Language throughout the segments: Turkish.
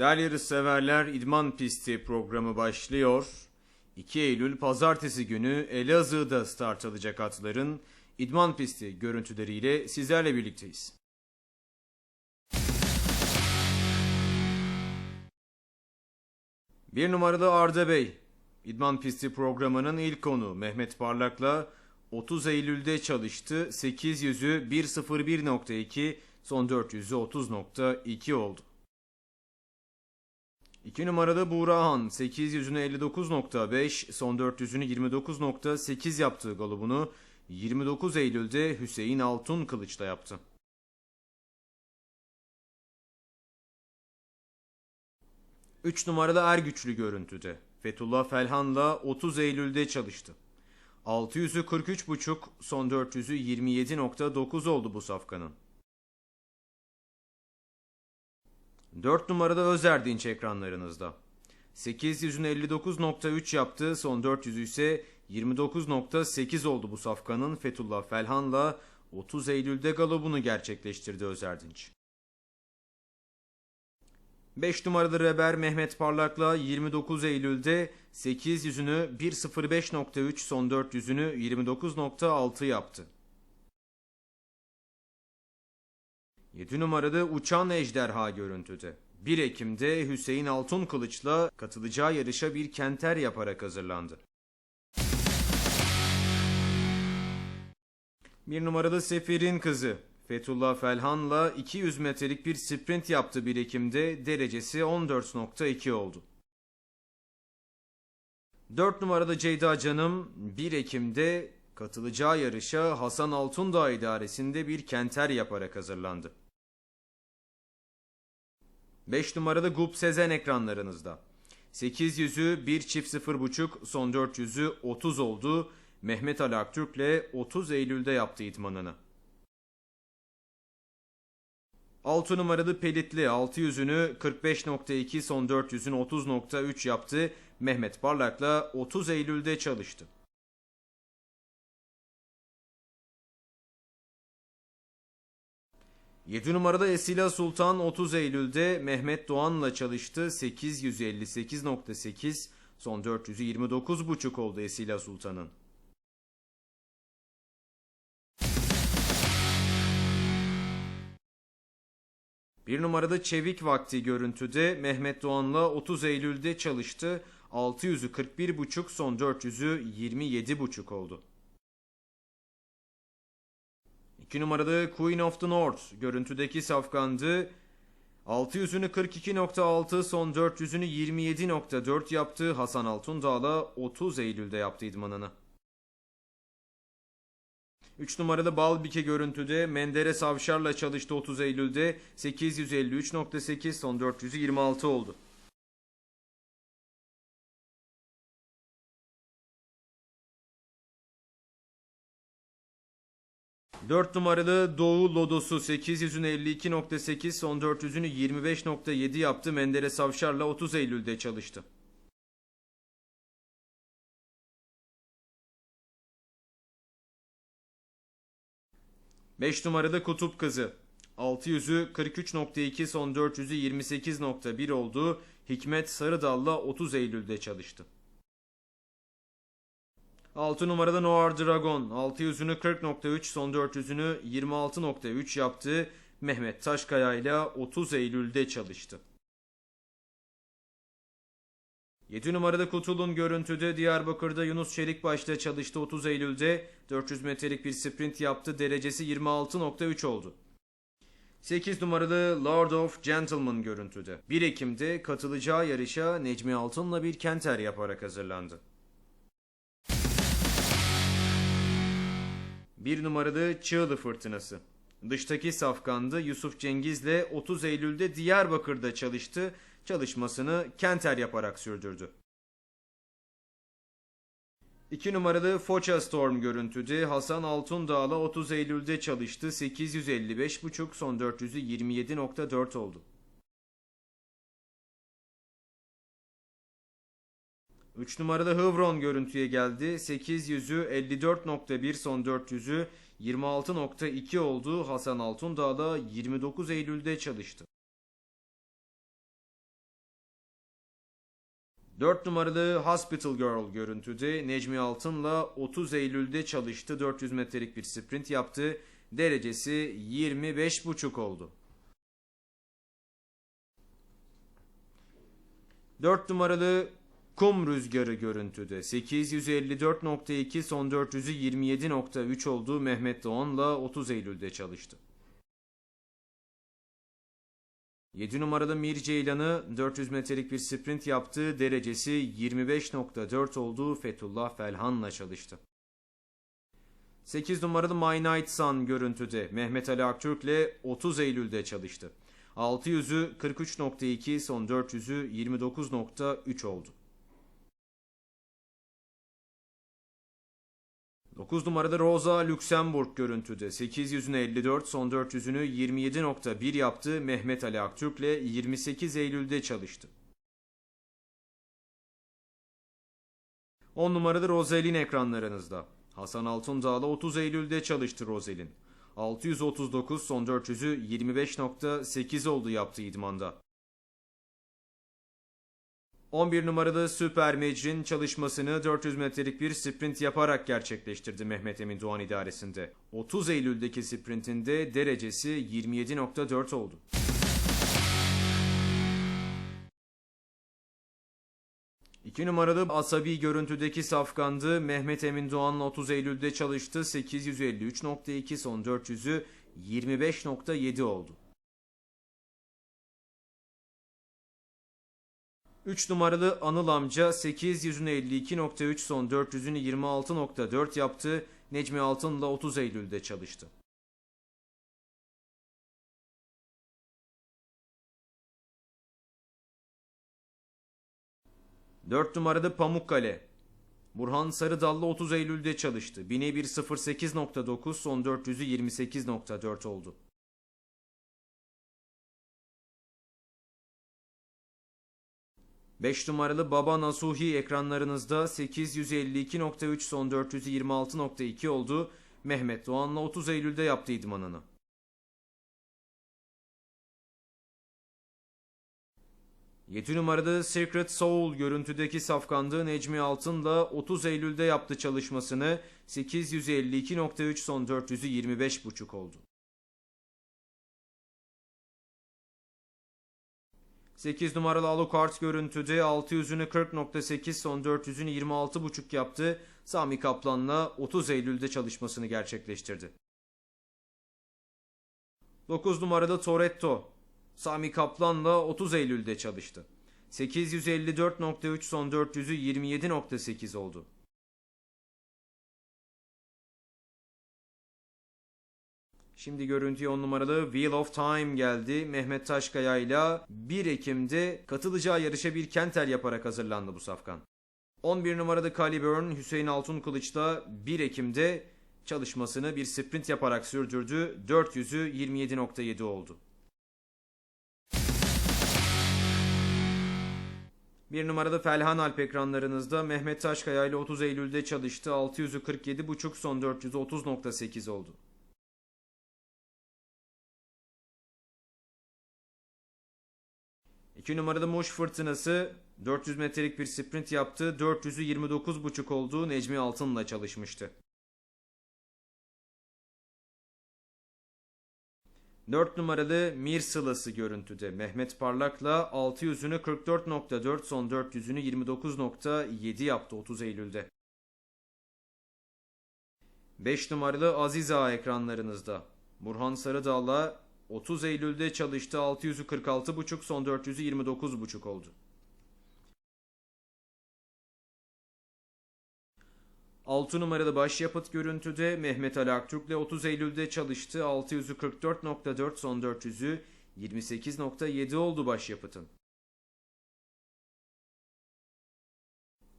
Değerli yarışseverler İdman Pisti programı başlıyor. 2 Eylül Pazartesi günü Elazığ'da start alacak atların İdman Pisti görüntüleriyle sizlerle birlikteyiz. Bir numaralı Arda Bey. İdman Pisti programının ilk konu Mehmet Parlak'la 30 Eylül'de çalıştı. 800'ü 1.01.2, son 400'ü 30.2 oldu. 2 numaralı Buğrahan 800'ünü 59.5, son 400'ünü 29.8 yaptığı galibunu 29 Eylül'de Hüseyin Altun Kılıç'ta yaptı. Üç numaralı Ergüçlü görüntüde. Fethullah Felhan'la 30 Eylül'de çalıştı. 600'ü 43.5, son 400'ü 27.9 oldu bu safkanın. 4 numarada Özerdinç ekranlarınızda. 800'ün 59.3 yaptı, son 400'ü ise 29.8 oldu bu safkanın Fethullah Felhan'la 30 Eylül'de galobunu gerçekleştirdi Özerdinç. 5 numaralı Reber Mehmet Parlak'la 29 Eylül'de 800'ünü 1.05.3 son 400'ünü 29.6 yaptı. 7 numaralı Uçan Ejderha görüntüde. 1 Ekim'de Hüseyin Altun Kılıç'la katılacağı yarışa bir kenter yaparak hazırlandı. 1 numaralı Sefir'in kızı Fethullah Felhan'la 200 metrelik bir sprint yaptı 1 Ekim'de derecesi 14.2 oldu. 4 numaralı Ceyda Canım 1 Ekim'de katılacağı yarışa Hasan Altundağ idaresinde bir kenter yaparak hazırlandı. 5 numaralı Gup Sezen ekranlarınızda. 800'ü 1 çift 0.5 son 400'ü 30 oldu. Mehmet Ali Aktürk'le 30 Eylül'de yaptı itmanını. 6 numaralı Pelitli 600'ünü 45.2 son 400'ün 30.3 yaptı. Mehmet Parlak'la 30 Eylül'de çalıştı. Yedi numarada Esila Sultan 30 Eylül'de Mehmet Doğan'la çalıştı. 858.8 son 400'ü 29.5 oldu Esila Sultan'ın. Bir numarada Çevik Vakti görüntüde Mehmet Doğan'la 30 Eylül'de çalıştı. 600'ü 41.5 son 400'ü 27.5 oldu. 2 numaralı Queen of the North görüntüdeki safkandı. 600'ünü 42.6 son 400'ünü 27.4 yaptı. Hasan Altundağ'la 30 Eylül'de yaptı idmanını. 3 numaralı Balbike görüntüde Menderes Avşar'la çalıştı 30 Eylül'de 853.8 son 400'ü 26 oldu. Dört numaralı Doğu Lodosu 800'ünü 52.8 son 400'ünü 25.7 yaptı. Menderes Avşar'la 30 Eylül'de çalıştı. 5 numaralı Kutup Kızı. 600'ü 43.2 son 400'ü 28.1 oldu. Hikmet Sarıdal'la 30 Eylül'de çalıştı. 6 numaralı Noir Dragon 600'ünü 40.3 son 400'ünü 26.3 yaptı. Mehmet Taşkaya ile 30 Eylül'de çalıştı. 7 numaralı Kutul'un görüntüde Diyarbakır'da Yunus Çelikbaş'ta çalıştı 30 Eylül'de 400 metrelik bir sprint yaptı derecesi 26.3 oldu. 8 numaralı Lord of Gentleman görüntüde. 1 Ekim'de katılacağı yarışa Necmi Altın'la bir kenter yaparak hazırlandı. 1 numaralı Çığlı Fırtınası. Dıştaki safkandı Yusuf Cengiz'le 30 Eylül'de Diyarbakır'da çalıştı çalışmasını Kenter yaparak sürdürdü. 2 numaralı Foça Storm görüntüde Hasan Altundağ'la 30 Eylül'de çalıştı. 855.5 son 400'ü 27.4 oldu. 3 numaralı Hıvron görüntüye geldi. 800'ü 54.1 son 400'ü 26.2 oldu. Hasan Altundağ'la 29 Eylül'de çalıştı. 4 numaralı Hospital Girl görüntüde Necmi Altın'la 30 Eylül'de çalıştı. 400 metrelik bir sprint yaptı. Derecesi 25,5 oldu. 4 numaralı Kum Rüzgarı görüntüde 854.2 son 400'ü 27.3 olduğu Mehmet Doğan'la 30 Eylül'de çalıştı. 7 numaralı Mir Ceylan'ı 400 metrelik bir sprint yaptı. Derecesi 25.4 olduğu Fethullah Felhan'la çalıştı. 8 numaralı My Night Sun görüntüde Mehmet Ali Aktürk'le 30 Eylül'de çalıştı. 600'ü 43.2 son 400'ü 29.3 oldu. 9 numarada Rosa Luxemburg görüntüde 800'ünü 54 son 400'ünü 27.1 yaptı. Mehmet Ali Aktürk'le 28 Eylül'de çalıştı. 10 numarada Roselin ekranlarınızda. Hasan Altundağ'la 30 Eylül'de çalıştı Roselin. 639 son 400'ü 25.8 oldu yaptığı idmanda. 11 numaralı Süper Mecrin çalışmasını 400 metrelik bir sprint yaparak gerçekleştirdi Mehmet Emin Doğan idaresinde. 30 Eylül'deki sprintinde derecesi 27.4 oldu. İki numaralı asabi görüntüdeki safkandı. Mehmet Emin Doğan'la 30 Eylül'de çalıştı. 853.2 son 400'ü 25.7 oldu. 3 numaralı Anıl amca 852.3 son 400'ünü 26.4 yaptı. Necmi Altın'la 30 Eylül'de çalıştı. Dört numarada Pamukkale. Burhan Sarıdal'la 30 Eylül'de çalıştı. 1001.08.9 son 400'ü 28.4 oldu. 5 numaralı Baba Nasuhi ekranlarınızda 852.3 son 426.2 oldu. Mehmet Doğan'la 30 Eylül'de yaptı idmanını. Yedi numarada Secret Soul görüntüdeki safkandığı Necmi Altın'la 30 Eylül'de yaptı çalışmasını 852.3 son 400'ü 25.5 oldu. 8 numaralı Alucard görüntüde 600'ünü 40.8 son 400'ünü 26.5 yaptı. Sami Kaplan'la 30 Eylül'de çalışmasını gerçekleştirdi. 9 numaralı Toretto Sami Kaplan'la 30 Eylül'de çalıştı. 854.3 son 400'ü 27.8 oldu. Şimdi görüntüye 10 numaralı Wheel of Time geldi. Mehmet Taşkaya ile 1 Ekim'de katılacağı yarışa bir kenter yaparak hazırlandı bu safkan. 11 numarada Caliburn Hüseyin Altun Kılıç'ta 1 Ekim'de çalışmasını bir sprint yaparak sürdürdü. 400'ü 27.7 oldu. Bir numarada Felhan Alp ekranlarınızda Mehmet Taşkaya ile 30 Eylül'de çalıştı. 600'ü 47.5 son 400'ü 30.8 oldu. 2 numaralı Muş Fırtınası 400 metrelik bir sprint yaptı. 400'ü 29.5 olduğu Necmi Altın'la çalışmıştı. 4 numaralı Mir Sılası görüntüde Mehmet Parlak'la 600'ünü 44.4 son 400'ünü 29.7 yaptı 30 Eylül'de. 5 numaralı Aziz Ağa ekranlarınızda. Burhan Sarıdağ'la 30 Eylül'de çalıştı 600'ü 46.5 son 400'ü 29.5 oldu. Altı numarada başyapıt görüntüde Mehmet Ali Aktürk'le 30 Eylül'de çalıştı. 600'ü 44.4 son 400'ü 28.7 oldu başyapıtın.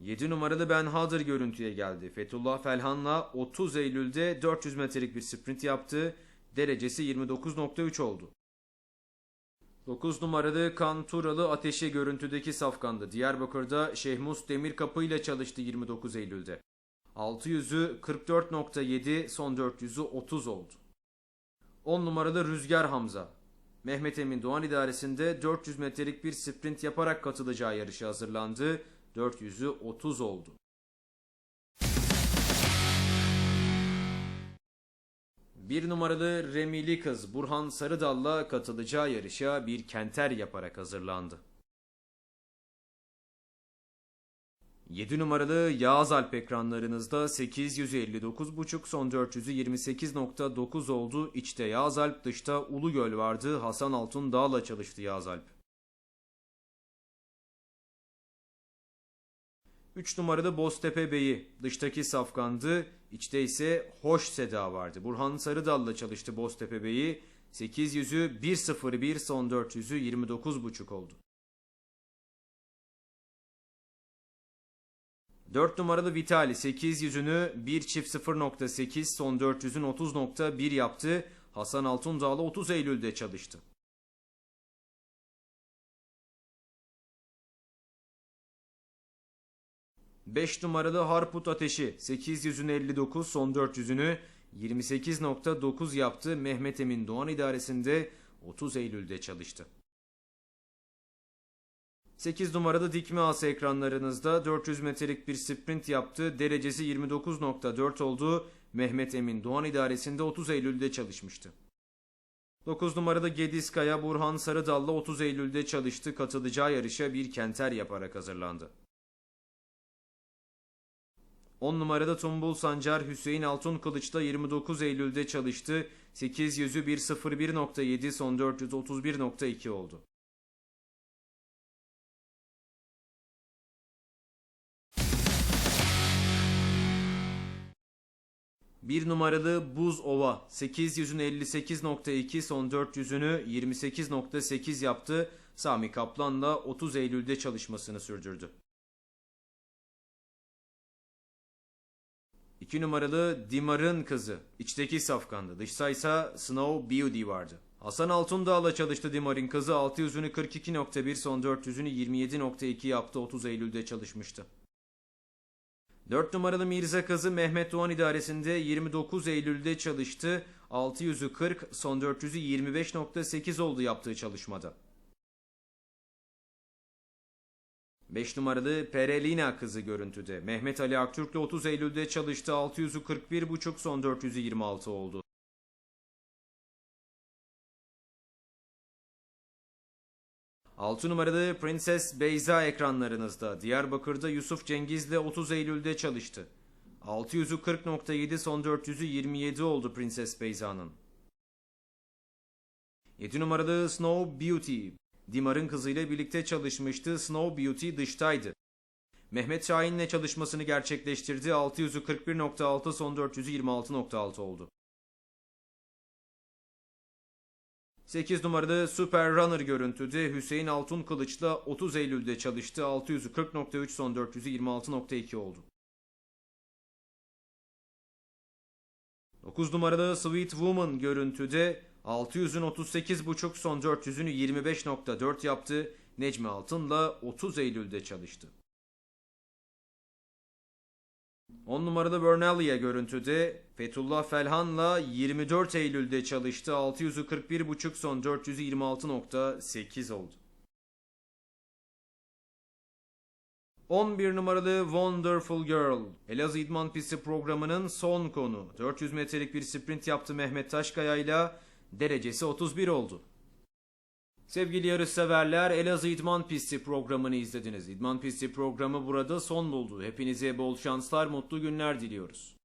7 numarada Ben Hadır görüntüye geldi. Fethullah Felhan'la 30 Eylül'de 400 metrelik bir sprint yaptı. Derecesi 29.3 oldu. 9 numaralı Kanturalı Ateşe görüntüdeki safkandı. Diyarbakır'da Şehmus Demirkapı ile çalıştı 29 Eylül'de. 600'ü 44.7 son 400'ü 30 oldu. 10 numaralı Rüzgar Hamza. Mehmet Emin Doğan idaresinde 400 metrelik bir sprint yaparak katılacağı yarışa hazırlandı. 400'ü 30 oldu. Bir numaralı Remili kız Burhan Sarıdal'la katılacağı yarışa bir kenter yaparak hazırlandı. 7 numaralı Yağız Alp ekranlarınızda 859.5 son 400'ü 28.9 oldu. İçte Yağız Alp dışta Ulugöl vardı. Hasan Altun Dağ'la çalıştı Yağız Alp. 3 numaralı Boztepe Bey'i dıştaki safkandı. İçte ise Hoş Seda vardı. Burhan Sarıdal'la çalıştı Boztepe Bey'i. 800'ü 1.01 son 400'ü 29.5 oldu. 4 numaralı Vitali 800'ünü 1 çift 0.8 son 400'ün 30.1 yaptı. Hasan Altundağ'la 30 Eylül'de çalıştı. Beş numaralı Harput Ateşi 800'ün 59 son 400'ünü 28.9 yaptı. Mehmet Emin Doğan idaresinde 30 Eylül'de çalıştı. 8 numaralı dikme ası ekranlarınızda 400 metrelik bir sprint yaptı. Derecesi 29.4 oldu. Mehmet Emin Doğan idaresinde 30 Eylül'de çalışmıştı. 9 numaralı Gediskaya Burhan Sarıdal'la 30 Eylül'de çalıştı. Katılacağı yarışa bir kenter yaparak hazırlandı. 10 numarada Tumbul Sancar Hüseyin Altun Kılıç'ta 29 Eylül'de çalıştı. 800'ü 1.01.7 son 431.2 oldu. Bir numaralı Buz Ova 800'ün 58.2 son 400'ünü 28.8 yaptı. Sami Kaplan'la 30 Eylül'de çalışmasını sürdürdü. 2 numaralı Dimar'ın kızı. İçteki safkandı. Dışta ise Snow Beauty vardı. Hasan Altundağ'la çalıştı Dimar'ın kızı. 600'ünü 42.1 son 400'ünü 27.2 yaptı. 30 Eylül'de çalışmıştı. 4 numaralı Mirza kızı Mehmet Doğan idaresinde 29 Eylül'de çalıştı. 600'ü 40 son 400'ü 25.8 oldu yaptığı çalışmada. 5 numaralı Perelina kızı görüntüde. Mehmet Ali Aktürk'le 30 Eylül'de çalıştı. 600'ü 41.5 son 400'ü 26 oldu. Altı numaralı Prenses Beyza ekranlarınızda. Diyarbakır'da Yusuf Cengiz'le 30 Eylül'de çalıştı. 600'ü 40.7 son 400'ü 27 oldu Prenses Beyza'nın. 7 numaralı Snow Beauty. Dimar'ın kızıyla birlikte çalışmıştı. Snow Beauty dıştaydı. Mehmet Şahin'le çalışmasını gerçekleştirdi. 600'ü 41.6 son 400'ü 26.6 oldu. 8 numaralı Super Runner görüntüde Hüseyin Altun Kılıç'la 30 Eylül'de çalıştı. 600'ü 40.3 son 400'ü 26.2 oldu. 9 numaralı Sweet Woman görüntüde 600'ün 38.5 son 400'ünü 25.4 yaptı. Necmi Altın'la 30 Eylül'de çalıştı. 10 numaralı Bernalia görüntüde Fethullah Felhan'la 24 Eylül'de çalıştı. 600'ü 41.5 son 400'ü 26.8 oldu. 11 numaralı Wonderful Girl. Elazığ İdman Pisti programının son konu. 400 metrelik bir sprint yaptı Mehmet Taşkaya ile derecesi 31 oldu. Sevgili yarışseverler Elazığ İdman Pisti programını izlediniz. İdman Pisti programı burada son buldu. Hepinize bol şanslar, mutlu günler diliyoruz.